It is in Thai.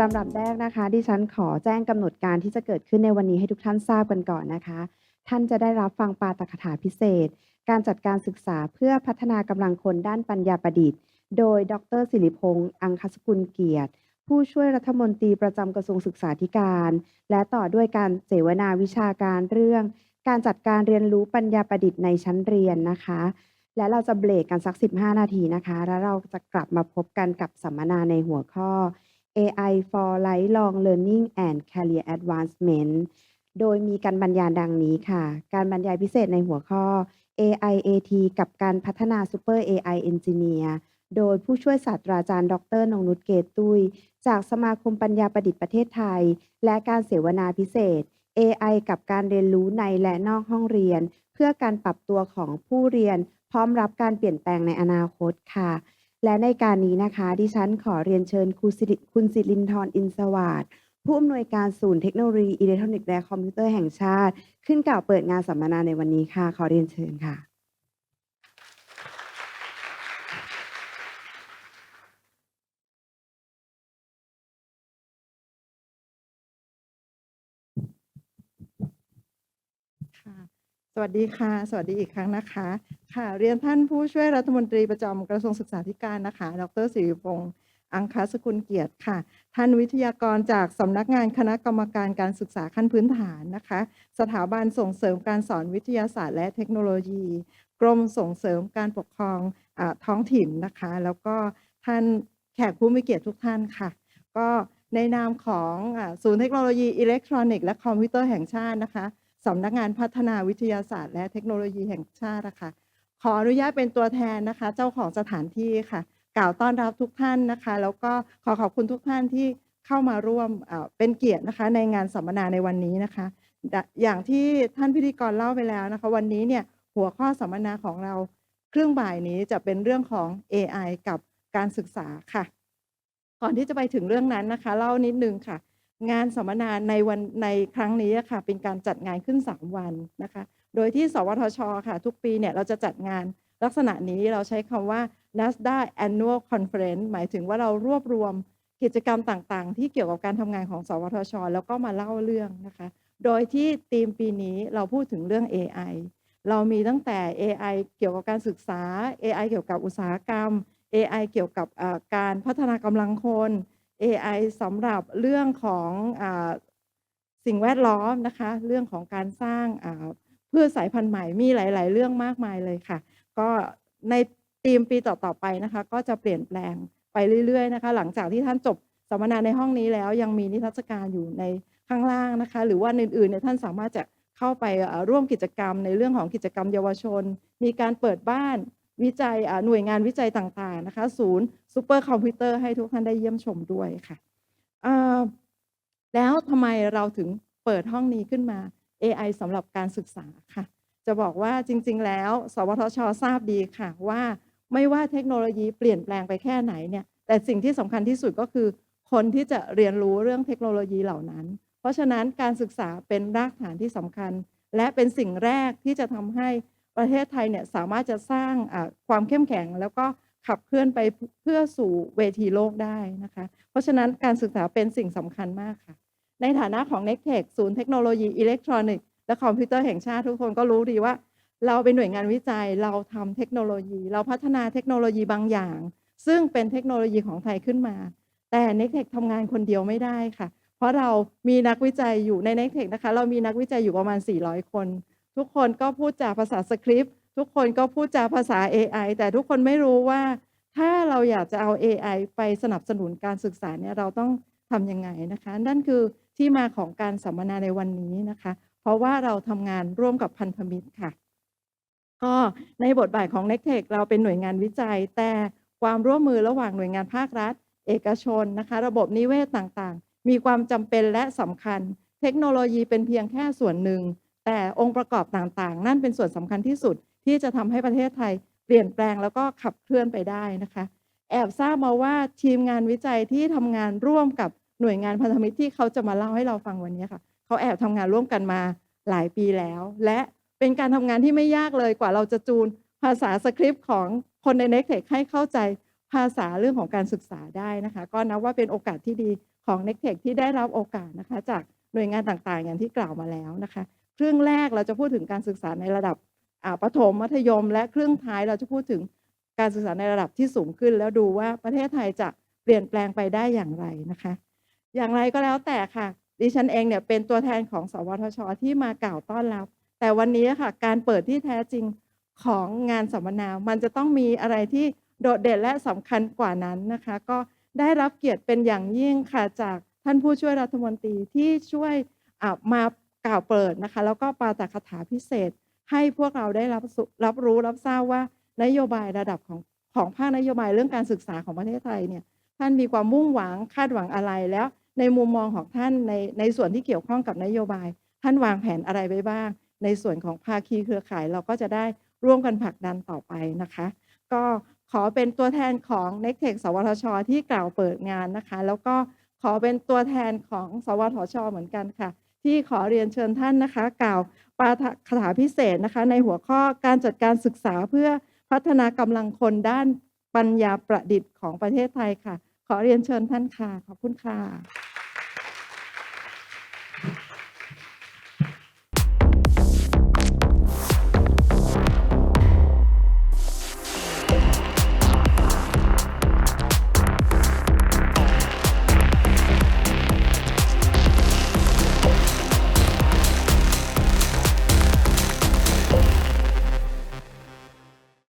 ลำดับแรกนะคะ ดิฉันขอแจ้งกำหนดการที่จะเกิดขึ้นในวันนี้ให้ทุกท่านทราบกันก่อนนะคะ ท่านจะได้รับฟังปาฐกถาพิเศษ การจัดการศึกษาเพื่อพัฒนากำลังคนด้านปัญญาประดิษฐ์ โดย ดรศิริพงษ์อังคสกุลเกียรติ ผู้ช่วยรัฐมนตรีประจำกระทรวงศึกษาธิการ และต่อด้วยการเสวนาวิชาการเรื่อง การจัดการเรียนรู้ปัญญาประดิษฐ์ในชั้นเรียนนะคะ และเราจะเบรกกันสัก 15 นาทีนะคะ แล้วเราจะกลับมาพบกันกับสัมมนาในหัวข้อ AI for Lifelong Learning and Career Advancement โดยมีการบรรยายดังนี้ค่ะ การบรรยายพิเศษในหัวข้อ AIAT กับการพัฒนา Super AI Engineer โดยผู้ช่วยศาสตราจารย์ ดร นงนุชเกตตุย จากสมาคมปัญญาประดิษฐ์ประเทศไทย และการเสวนาพิเศษ AI กับการเรียนรู้ในและนอกห้องเรียน เพื่อการปรับตัวของผู้เรียน พร้อมรับการเปลี่ยนแปลงในอนาคตค่ะ และในการนี้นะคะ ดิฉันขอเรียนเชิญครูสิริคุณสิรินทร์อินสวัสดิ์ผู้อำนวยการศูนย์เทคโนโลยีอิเล็กทรอนิกส์และคอมพิวเตอร์แห่งชาติ ขึ้นกล่าวเปิดงานสัมมนาในวันนี้ค่ะ ขอเรียนเชิญค่ะ ค่ะ สวัสดีค่ะ สวัสดีอีกครั้งนะคะ ค่ะ เรียนท่านผู้ช่วยรัฐมนตรีประจำกระทรวงศึกษาธิการนะคะ ดรศิริพงษ์อังคสกุลเกียรติค่ะ ท่านวิทยากรจากสำนักงานคณะกรรมการการศึกษาขั้นพื้นฐานนะคะ สถาบันส่งเสริมการสอนวิทยาศาสตร์และเทคโนโลยี กรมส่งเสริมการปกครองอท้องถิ่นนะคะ แล้วก็ท่านแขกผู้มีเกียรติทุกท่านค่ะ ก็ในนามของอศูนย์เทคโนโลยีอิเล็กทรอนิกส์และคอมพิวเตอร์แห่งชาตินะคะ สำนักงานพัฒนาวิทยาศาสตร์ และเทคโนโลยีแห่งชาตินะคะขออนุญาตเป็นตัวแทนนะคะ เจ้าของสถานที่ค่ะ กล่าวต้อนรับทุกท่านนะคะ แล้วก็ขอขอบคุณทุกท่านที่เข้ามาร่วมเป็นเกียรตินะคะ ในงานสัมมนาในวันนี้นะคะดะอย่างที่ท่านพิธีกรเล่าไปแล้วนะคะ วันนี้เนี่ยหัวข้อสัมมนาของเราครึ่งบ่ายนี้จะเป็นเรื่องของ AI กับการศึกษาค่ะ ก่อนที่จะไปถึงเรื่องนั้นนะคะ เล่านิดนึงค่ะ งานสัมมนาในวันในครั้งนี้ค่ะ เป็นการจัดงานขึ้น 3 วันนะคะ โดยที่สวทชค่ะ ทุกปีเนี่ยเราจะจัดงานลักษณะนี้เราใช้คำว่า NASDA Annual Conference หมายถึงว่าเรารวบรวมกิจกรรมต่างๆ ที่เกี่ยวกับการทำงานของ สวทช แล้วก็มาเล่าเรื่องนะคะ โดยที่ธีมปีนี้เราพูดถึงเรื่อง AI เรามีตั้งแต่ AI เกี่ยวกับการศึกษา AI เกี่ยวกับอุตสาหกรรม AI เกี่ยวกับการพัฒนากำลังคน AI สำหรับเรื่องของอสิ่งแวดล้อมนะคะ เรื่องของการสร้างอ่าพืชสายพันธุ์ใหม่มีหลาย ๆ เรื่องมากมายเลยค่ะ ก็ในธีมปีต่อ ๆ ไปนะคะ ก็จะเปลี่ยนแปลงไปเรื่อย ๆ นะคะ หลังจากที่ท่านจบสัมมนาในห้องนี้แล้ว ยังมีนิทรรศการอยู่ในข้างล่างนะคะ หรือว่าอื่น ๆ เนี่ยท่านสามารถจะเข้าไปร่วมกิจกรรมในเรื่องของกิจกรรมเยาวชน มีการเปิดบ้านวิจัยหน่วยงานวิจัยต่าง ๆ นะคะ ศูนย์ ซูเปอร์คอมพิวเตอร์ให้ทุกท่านได้เยี่ยมชมด้วยค่ะแล้วทำไมเราถึงเปิดห้องนี้ขึ้นมา AI สำหรับการศึกษาค่ะ จะบอกว่าจริง ๆ แล้ว สวทช ทราบดีค่ะว่าไม่ว่าเทคโนโลยีเปลี่ยนแปลงไปแค่ไหนเนี่ย แต่สิ่งที่สำคัญที่สุดก็คือ คนที่จะเรียนรู้เรื่องเทคโนโลยีเหล่านั้น เพราะฉะนั้นการศึกษาเป็นรากฐานที่สำคัญ และเป็นสิ่งแรกที่จะทำให้ประเทศไทยเนี่ยสามารถจะสร้างความเข้มแข็งแล้วก็ ขับเคลื่อนไปเพื่อสู่เวทีโลกได้นะคะ เพราะฉะนั้นการศึกษาเป็นสิ่งสำคัญมากค่ะ ในฐานะของ n e c t e c h ศูนย์เทคโนโลยีอิเล็กทรอนิกส์และคอมพิวเตอร์แห่งชาติทุกคนก็รู้ดีว่า เราเป็นหน่วยงานวิจัยเราทำเทคโนโลยี เราพัฒนาเทคโนโลยีบางอย่าง ซึ่งเป็นเทคโนโลยีของไทยขึ้นมา แต่ n e c t e c h ทำงานคนเดียวไม่ได้ค่ะ เพราะเรามีนักวิจัยอยู่ใน n e c t e c h นะคะ เรามีนักวิจัยอยู่ประมาณ 400 คน ทุกคนก็พูดจาภาษาสคริปต์ ทุกคนก็พูดจาภาษา AI แต่ทุกคนไม่รู้ว่า ถ้าเราอยากจะเอา AI ไปสนับสนุนการศึกษาเนี่ยเราต้องทำยังไงนะคะ นั่นคือที่มาของการสัมมนาในวันนี้นะคะ เพราะว่าเราทำงานร่วมกับพันธมิตรค่ะ ก็ในบทบาทของ n e c t e c h เราเป็นหน่วยงานวิจัย แต่ความร่วมมือระหว่างหน่วยงานภาครัฐ เอกชนนะคะ ระบบนิเวศต่างๆ มีความจำเป็นและสำคัญ เทคโนโลยีเป็นเพียงแค่ส่วนหนึ่ง แต่องค์ประกอบต่างๆ นั่นเป็นส่วนสำคัญที่สุด ที่จะทำให้ประเทศไทยเปลี่ยนแปลงแล้วก็ขับเคลื่อนไปได้นะคะ แอบทราบมาว่าทีมงานวิจัยที่ทำงานร่วมกับหน่วยงานพันธมิตรที่เขาจะมาเล่าให้เราฟังวันนี้ค่ะเขาแอบทำงานร่วมกันมาหลายปีแล้ว และเป็นการทำงานที่ไม่ยากเลยกว่าเราจะจูนภาษาสคริปต์ของคนใน n e c t e c h ให้เข้าใจภาษาเรื่องของการศึกษาได้นะคะ ก็นับว่าเป็นโอกาสที่ดีของ n e c t e c h ที่ได้รับโอกาสนะคะ จากหน่วยงานต่างๆ อย่างที่กล่าวมาแล้วนะคะครึ่องแรกเราจะพูดถึงการศึกษาในระดับ ประถมมัธยม และครึ่งท้ายเราจะพูดถึงการศึกษาในระดับที่สูงขึ้น แล้วดูว่าประเทศไทยจะเปลี่ยนแปลงไปได้อย่างไรนะคะ อย่างไรก็แล้วแต่ค่ะ ดิฉันเองเนี่ยเป็นตัวแทนของ สวทช ที่มากล่าวต้อนรับ แต่วันนี้ค่ะ การเปิดที่แท้จริงของงานสัมมนา มันจะต้องมีอะไรที่โดดเด่นและสำคัญกว่านั้นนะคะ ก็ได้รับเกียรติเป็นอย่างยิ่งค่ะจากท่านผู้ช่วยรัฐมนตรีที่ช่วยอ่ามากล่าวเปิดนะคะ แล้วก็ปาฐกถาพิเศษ ให้พวกเราได้รับรับรู้รับทราบว่านโยบายระดับของของภาคนโยบายเรื่องการศึกษาของประเทศไทยเนี่ยท่านมีความมุ่งหวังคาดหวังอะไรแล้ว ในมุมมองของท่านในในส่วนที่เกี่ยวข้องกับนโยบาย ท่านวางแผนอะไรไว้บ้าง ในส่วนของภาคีเครือข่ายเราก็จะได้ร่วมกันผลักดันต่อไปนะคะ ก็ขอเป็นตัวแทนของ n e c t e c h สวทช ที่กล่าวเปิดงานนะคะ แล้วก็ขอเป็นตัวแทนของสวทช เหมือนกันค่ะ ที่ขอเรียนเชิญท่านนะคะ กล่าวปาฐกถาพิเศษนะคะ ในหัวข้อการจัดการศึกษาเพื่อพัฒนากำลังคนด้านปัญญาประดิษฐ์ของประเทศไทยค่ะ ขอเรียนเชิญท่านค่ะ ขอบคุณค่ะ